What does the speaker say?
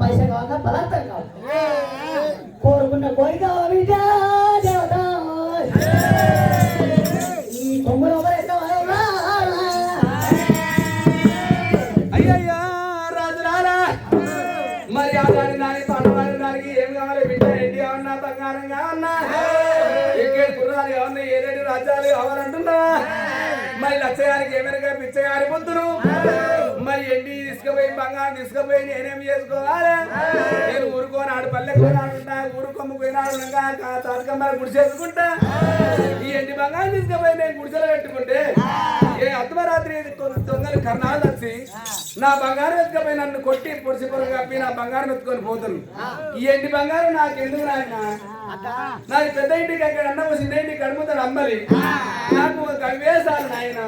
పైసా కావాలా బలాత్తం కావాలి? కోరుకున్న కోరిక బిడ్డ దేవత? ఈ కొమ్ముల అయ్యయ్యా రాజులారా మరి ఆ దాని దాని పండుగ దానికి ఏం కావాలి బిడ్డ? ఏంటి కావన్నా బంగారం కావన్నా ఎక్కేడు కుర్రాలు కావన్నా ఏడేడు రాజ్యాలు కావాలంటున్నా మరి లచ్చగారికి ఏమైనా పిచ్చగారి పొద్దును తీసుకుపోయి బంగారం తీసుకుపోయి నేనేం చేసుకోవాలి? నేను ఊరుకోని ఆడు పల్లెకు పోయినాడుంటా ఊరు పోయినాడు తాతకమ్మ గుడి చేసుకుంటా. ఈ ఎండి బంగారం తీసుకుపోయి నేను గుడిసెలో పెట్టుకుంటే ఏ అర్ధరాత్రి దొంగలు కర్ణాలు వచ్చి నా బంగారం ఎత్తుకపోయి నన్ను కొట్టి పొడిసి పొరగా కప్పి నా బంగారం ఎత్తుకొని పోతాను ఈ ఎండి బంగారం నాకు ఎందుకు నాయన? నాకు పెద్ద ఇంటికి అక్కడ అన్న చిన్న ఇంటికి కడుముతాడు అమ్మలి నాకు ఒక నాయన.